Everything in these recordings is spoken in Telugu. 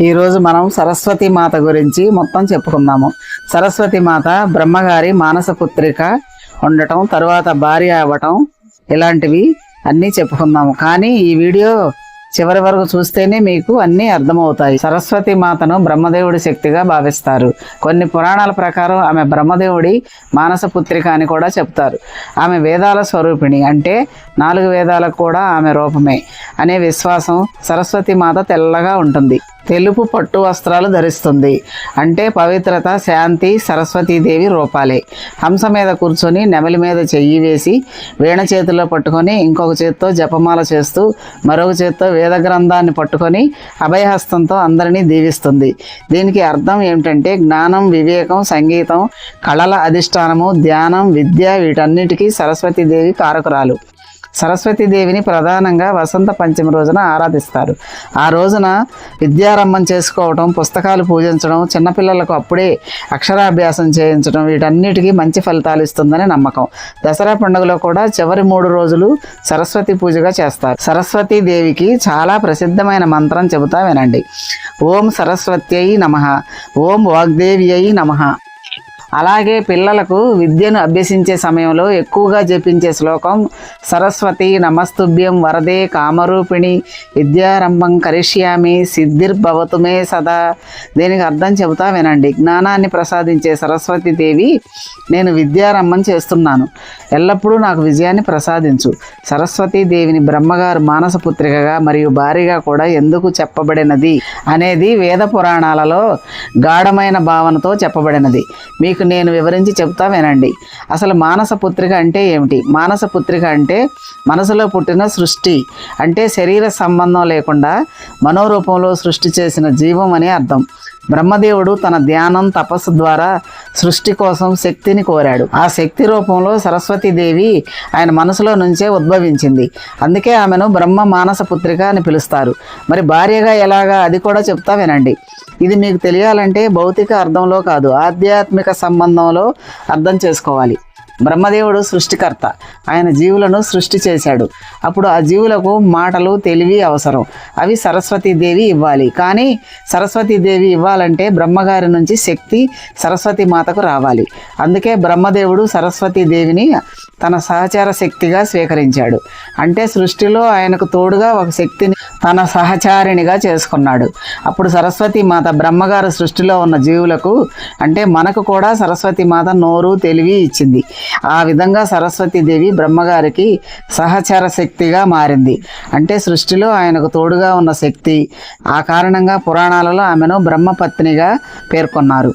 ఈరోజు మనం సరస్వతి మాత గురించి మొత్తం చెప్పుకుందాము. సరస్వతి మాత బ్రహ్మగారి మానస పుత్రిక ఉండటం తరువాత భార్య అవ్వటం ఇలాంటివి అన్నీ చెప్పుకుందాము. కానీ ఈ వీడియో చివరి వరకు చూస్తేనే మీకు అన్నీ అర్థమవుతాయి. సరస్వతి మాతను బ్రహ్మదేవుడి శక్తిగా భావిస్తారు. కొన్ని పురాణాల ప్రకారం ఆమె బ్రహ్మదేవుడి మానస పుత్రిక అని కూడా చెప్తారు. ఆమె వేదాల స్వరూపిణి అంటే నాలుగు వేదాలకు కూడా ఆమె రూపమే అనే విశ్వాసం సరస్వతి మాత తెల్లగా ఉంటుంది. తెలుపు పట్టు వస్త్రాలు ధరిస్తుంది. అంటే పవిత్రత శాంతి సరస్వతీదేవి రూపాలే. హంస మీద కూర్చొని నెమలి మీద చెయ్యి వేసి వీణ చేతిలో పట్టుకొని ఇంకొక చేత్తో జపమాల చేస్తూ మరొక చేత్తో వేద గ్రంథాన్ని పట్టుకొని అభయహస్తంతో అందరినీ దీవిస్తుంది. దీనికి అర్థం ఏమిటంటే జ్ఞానం వివేకం సంగీతం కళల అధిష్టానము ధ్యానం విద్య వీటన్నిటికీ సరస్వతీదేవి కారకురాలు. సరస్వతీదేవిని ప్రధానంగా వసంత పంచమి రోజున ఆరాధిస్తారు. ఆ రోజున విద్యారంభం చేసుకోవటం పుస్తకాలు పూజించడం చిన్నపిల్లలకు అప్పుడే అక్షరాభ్యాసం చేయించడం వీటన్నిటికీ మంచి ఫలితాలు ఇస్తుందని నమ్మకం. దసరా పండుగలో కూడా చివరి మూడు రోజులు సరస్వతి పూజగా చేస్తారు. సరస్వతీదేవికి చాలా ప్రసిద్ధమైన మంత్రం చెబుతా వినండి. ఓం సరస్వత్యై నమ. ఓం వాగ్దేవ్యై నమ. అలాగే పిల్లలకు విద్యను అభ్యసించే సమయంలో ఎక్కువగా జపించే శ్లోకం సరస్వతి నమస్తుభ్యం వరదే కామరూపిణి విద్యారంభం కరిష్యామి సిద్ధిర్భవతుమే సదా. దీనికి అర్థం చెబుతా వినండి. జ్ఞానాన్ని ప్రసాదించే సరస్వతి దేవి నేను విద్యారంభం చేస్తున్నాను. ఎల్లప్పుడూ నాకు విజయాన్ని ప్రసాదించు. సరస్వతీ దేవిని బ్రహ్మగారు మానసపుత్రికగా మరియు భారీగా కూడా ఎందుకు చెప్పబడినది? అనేది వేద పురాణాలలో గాఢమైన భావనతో చెప్పబడినది. మీకు నేను వివరించి చెప్తా వినండి. అసలు మానస పుత్రిక అంటే ఏమిటి? మానస పుత్రిక అంటే మనసులో పుట్టిన సృష్టి. అంటే శరీర సంబంధం లేకుండా మనోరూపంలో సృష్టి చేసిన జీవం అని అర్థం. బ్రహ్మదేవుడు తన ధ్యానం తపస్సు ద్వారా సృష్టి కోసం శక్తిని కోరాడు. ఆ శక్తి రూపంలో సరస్వతీదేవి ఆయన మనసులో నుంచే ఉద్భవించింది. అందుకే ఆమెను బ్రహ్మ మానస పుత్రిక అని పిలుస్తారు. మరి భార్యగా ఎలాగా? అది కూడా చెప్తా వినండి. ఇది మీకు తెలియాలంటే భౌతిక అర్థంలో కాదు ఆధ్యాత్మిక సంబంధంలో అర్థం చేసుకోవాలి. బ్రహ్మదేవుడు సృష్టికర్త. ఆయన జీవులను సృష్టి చేశాడు. అప్పుడు ఆ జీవులకు మాటలు తెలివి అవసరం. అవి సరస్వతీదేవి ఇవ్వాలి. కానీ సరస్వతీదేవి ఇవ్వాలంటే బ్రహ్మగారి నుంచి శక్తి సరస్వతి మాతకు రావాలి. అందుకే బ్రహ్మదేవుడు సరస్వతీదేవిని తన సహచార శక్తిగా స్వీకరించాడు. అంటే సృష్టిలో ఆయనకు తోడుగా ఒక శక్తిని తన సహచారిణిగా చేసుకున్నాడు. అప్పుడు సరస్వతి మాత బ్రహ్మగారు సృష్టిలో ఉన్న జీవులకు అంటే మనకు కూడా సరస్వతి మాత నోరు తెలివి ఇచ్చింది. ఆ విధంగా సరస్వతీదేవి బ్రహ్మగారికి సహచర శక్తిగా మారింది. అంటే సృష్టిలో ఆయనకు తోడుగా ఉన్న శక్తి ఆ కారణంగా పురాణాలలో ఆమెను బ్రహ్మపత్నిగా పేర్కొన్నారు.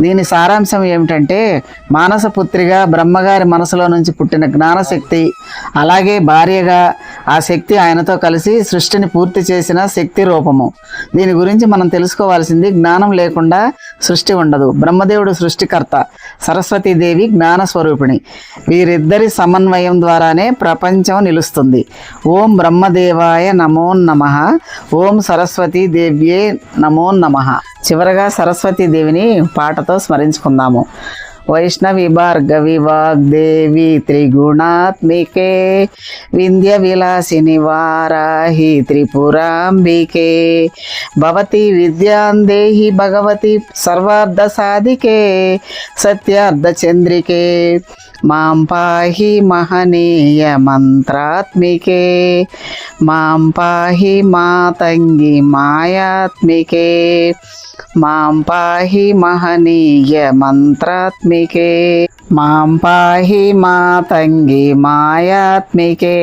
దీని సారాంశం ఏమిటంటే మానస పుత్రిగా బ్రహ్మగారి మనసులో నుంచి పుట్టిన జ్ఞానశక్తి అలాగే భార్యగా ఆ శక్తి ఆయనతో కలిసి సృష్టిని పూర్తి చేసిన శక్తి రూపము. దీని గురించి మనం తెలుసుకోవాల్సింది జ్ఞానం లేకుండా సృష్టి ఉండదు. బ్రహ్మదేవుడు సృష్టికర్త సరస్వతీదేవి జ్ఞాన స్వరూపిణి వీరిద్దరి సమన్వయం ద్వారానే ప్రపంచం నిలుస్తుంది. ఓం బ్రహ్మదేవాయ నమో నమ. ఓం సరస్వతీ దేవ్యే నమో నమ. చివరగా సరస్వతీదేవిని పాటతో స్మరించుకుందాము. వైష్ణవి భార్గవి వాగ్దేవి త్రిగుణాత్మికే వింధ్య విలాసిని వారాహి త్రిపురాంబికే భవతి విద్యాందేహి భగవతి సర్వార్థ సాధికే సత్యార్థ చంద్రికే మాం పాహి మహనీయ మంత్రాత్మికే మాం పాహి మాతంగి మాయాత్మికే మాం పాహి మహనీయ మంత్రాత్మికే. మాం పాహి మాతంగి మాయాత్మికే.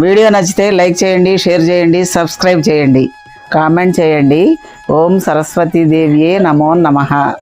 వీడియో నచ్చితే లైక్ చేయండి షేర్ చేయండి సబ్స్క్రైబ్ చేయండి. కామెంట్ చేయండి. ఓం సరస్వతీదేవియే నమో నమ.